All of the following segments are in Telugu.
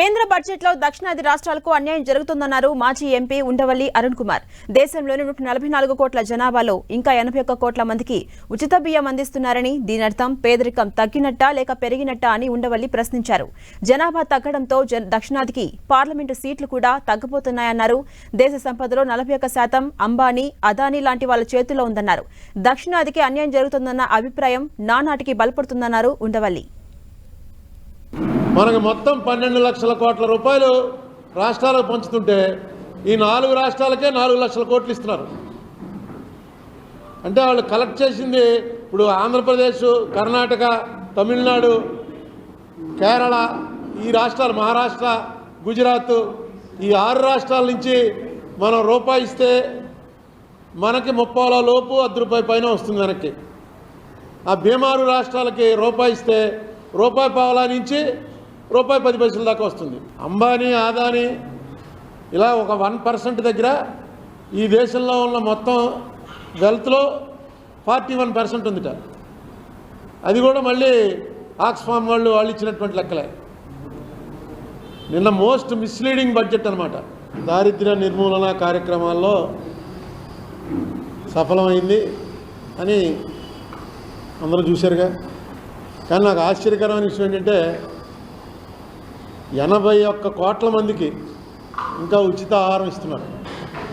కేంద్ర బడ్జెట్లో దక్షిణాది రాష్ట్రాలకు అన్యాయం జరుగుతుందన్నారు మాజీ ఎంపీ ఉండవల్లి అరుణ్ కుమార్. దేశంలోని నూట నలభై నాలుగు కోట్ల జనాభాలో ఇంకా ఎనభై ఒక్క కోట్ల మందికి ఉచిత బియ్యం అందిస్తున్నారని దీని అర్థం పేదరికం తగ్గినట్టా లేక పెరిగినట్టా అని ఉండవల్లి ప్రశ్నించారు. జనాభా తగ్గడంతో దక్షిణాదికి పార్లమెంటు సీట్లు కూడా తగ్గిపోతున్నాయన్నారు. దేశ సంపదలో నలభై ఒక్క శాతం అంబానీ అదానీ లాంటి వాళ్ళ చేతుల్లో ఉందన్నారు. దక్షిణాదికి అన్యాయం జరుగుతుందన్న అభిప్రాయం నానాటికి బలపడుతుందన్నారు ఉండవల్లి. మనకు మొత్తం పన్నెండు లక్షల కోట్ల రూపాయలు రాష్ట్రాలకు పంచుతుంటే ఈ నాలుగు రాష్ట్రాలకే నాలుగు లక్షల కోట్లు ఇస్తున్నారు. అంటే వాళ్ళు కలెక్ట్ చేసింది ఇప్పుడు ఆంధ్రప్రదేశ్ కర్ణాటక తమిళనాడు కేరళ ఈ రాష్ట్రాలు మహారాష్ట్ర గుజరాత్ ఈ ఆరు రాష్ట్రాల నుంచి మనం రూపాయి ఇస్తే మనకి ముప్పాల లోపు అర్ధ రూపాయి పైన వస్తుంది వెనక్కి. ఆ బీమారు రాష్ట్రాలకి రూపాయి ఇస్తే రూపాయి పావలా నుంచి రూపాయి పది పైసల దాకా వస్తుంది. అంబానీ ఆదాని ఇలా ఒక వన్ పర్సెంట్ దగ్గర ఈ దేశంలో ఉన్న మొత్తం వెల్త్లో ఫార్టీ వన్ పర్సెంట్ ఉందిట. అది కూడా మళ్ళీ ఆక్స్ఫామ్ వాళ్ళు వాళ్ళు ఇచ్చినటువంటి లెక్కలే. నిన్న మోస్ట్ మిస్లీడింగ్ బడ్జెట్ అనమాట దారిద్ర్య నిర్మూలన కార్యక్రమాల్లో సఫలమైంది అని అందరూ చూశారుగా. కానీ నాకు ఆశ్చర్యకరమైన విషయం ఏంటంటే ఎనభై ఒక్క కోట్ల మందికి ఇంకా ఉచిత ఆహారం ఇస్తున్నారు.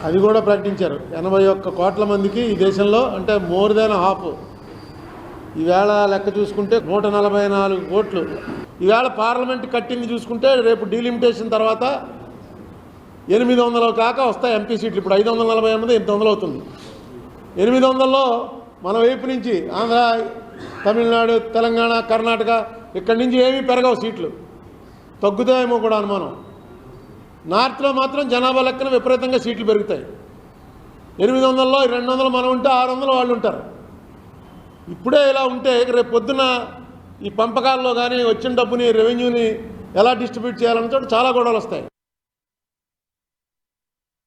అది కూడా ప్రకటించారు. ఎనభై ఒక్క కోట్ల మందికి ఈ దేశంలో అంటే మోర్ దాన్ హాఫ్. ఈవేళ లెక్క చూసుకుంటే నూట నలభై నాలుగు కోట్లు. ఈవేళ పార్లమెంట్ కట్టింది చూసుకుంటే రేపు డీలిమిటేషన్ తర్వాత ఎనిమిది వందలు కాక వస్తాయి ఎంపీ సీట్లు. ఇప్పుడు ఐదు వందల నలభై ఎనిమిది ఎనిమిది వందలు అవుతుంది. ఎనిమిది వందల్లో మన వైపు నుంచి ఆంధ్ర తమిళనాడు తెలంగాణ కర్ణాటక ఇక్కడి నుంచి ఏమీ పెరగవు సీట్లు. తగ్గుతాయేమో కూడా అనుమానం. నార్త్లో మాత్రం జనాభా లెక్కన విపరీతంగా సీట్లు పెరుగుతాయి. ఎనిమిది వందల్లో రెండు వందలు మనం ఉంటే ఆరు వందలు వాళ్ళు ఉంటారు. ఇప్పుడే ఇలా ఉంటే రేపు పొద్దున ఈ పంపకాల్లో కానీ వచ్చిన డబ్బుని రెవెన్యూని ఎలా డిస్ట్రిబ్యూట్ చేయాలంటే చాలా గొడవలు వస్తాయి.